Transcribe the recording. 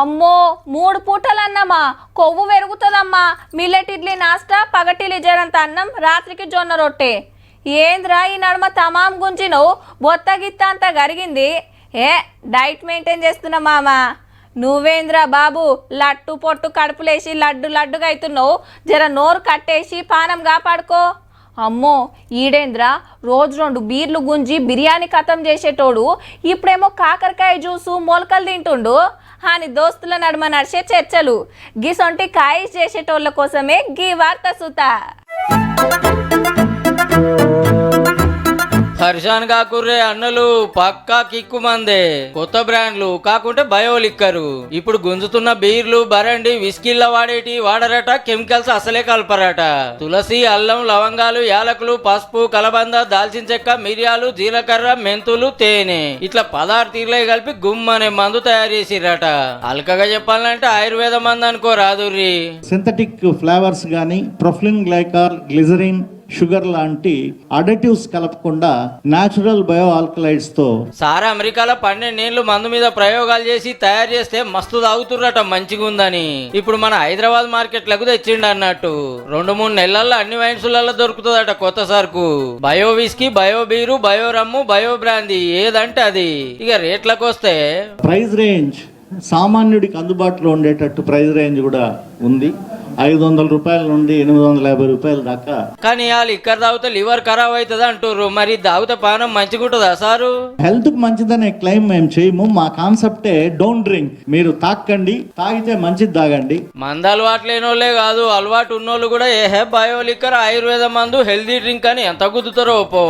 అమ్మో మూడు పూటలన్నమా కొవ్వు పెరుగుతుందమ్మా. మిల్లెట్ ఇడ్లీ నాస్టా పగటిలి జరంత అన్నం రాత్రికి జొన్న రొట్టె. ఏంద్రా ఈ నడుమ తమాం గుంచి నువ్వు బొత్త గిత్త అంతా గరిగింది. ఏ డైట్ మెయింటైన్ చేస్తున్నా మామ? నువ్వేంద్రా బాబు లట్టు పొట్టు కడుపులేసి లడ్డు లడ్డుగా అవుతున్నావు జర నోరు కట్టేసి పానం కాపాడుకో. అమ్మో ఈడేంద్ర? రోజు రెండు బీర్లు గుంజి బిర్యానీ కథం చేసేటోడు. ఇప్పుడేమో కాకరకాయ జ్యూసు మొలకలు తింటుండు. అని దోస్తుల నడుమ నడిచే చర్చలు. గిసొంటి కాయిస్ చేసేటోళ్ళ కోసమే గీ వార్త సుత. హర్షాన్ కాకుర్రే అన్నలు పక్కా కిక్కు మందే. కొత్త బ్రాండ్లు కాకుంటే బయో లిక్కరు ఇప్పుడు గుంజుతున్న బీర్లు బరండి విస్కిల్ల వాడేటి వాడరట కెమికల్స్ అసలే కలపరట. తులసి అల్లం లవంగాలు యాలకులు పసుపు కలబంద దాల్చిన చెక్క మిరియాలు జీలకర్ర మెంతులు తేనె. ఇట్లా పదార్థ కలిపి గుమ్మనే మందు తయారు చేసిరట అల్కగా చెప్పాలంటే ఆయుర్వేద మందు అనుకో రాదుర్రి. సింథటిక్ ఫ్లేవర్స్ గానీ ప్రొఫ్లిన్ గ్లైకాల్ గ్లిజరిన్ షుగర్ లాంటి అడటివ్స్ కలపకుండా న్యాచురల్ బయో ఆల్కలైడ్స్తో సారా అమెరికాలో పన్నెండేళ్ళు మందు మీద ప్రయోగాలు చేసి తయారు చేస్తే మస్తు తాగుతుర్రట మంచిగా ఉందని. ఇప్పుడు మన హైదరాబాద్ మార్కెట్లకు తెచ్చిండు అన్నట్టు రెండు మూడు నెలల్లో అన్ని వైన్సులలో దొరుకుతుందట కొత్త సరుకు. Bio whisky bio beer bio rum bio brandy ఏదంటే అది. ఇక రేట్లకు వస్తే ప్రైస్ రేంజ్ సామాన్యుడికి అందుబాటులో ఉండేటట్టు ప్రైస్ రేంజ్ కూడా ఉంది. ఐదు వందల రూపాయల నుండి ఎనిమిది వందల యాభై రూపాయల దాకా. కానీ వాళ్ళు ఇక్కడ తాగితే లివర్ ఖరాబ్ అవుతుంది అంటుర్రు. మరి తాగితే పానం మంచిగా ఉంటుందా సారు? హెల్త్కి మంచిదనే క్లెయిమ్ మేము చేయము. మా కాన్సెప్టే డోంట్ డ్రింక్. మీరు తాకండి తాగితే మంచిది తాగండి. మందు అలవాటు లేనోళ్ళే కాదు. అలవాటు ఉన్నోళ్ళు కూడా ఏ హె బయో లిక్కర్ ఆయుర్వేద మందు హెల్దీ డ్రింక్ అని ఎంత గుద్దుతారో పో.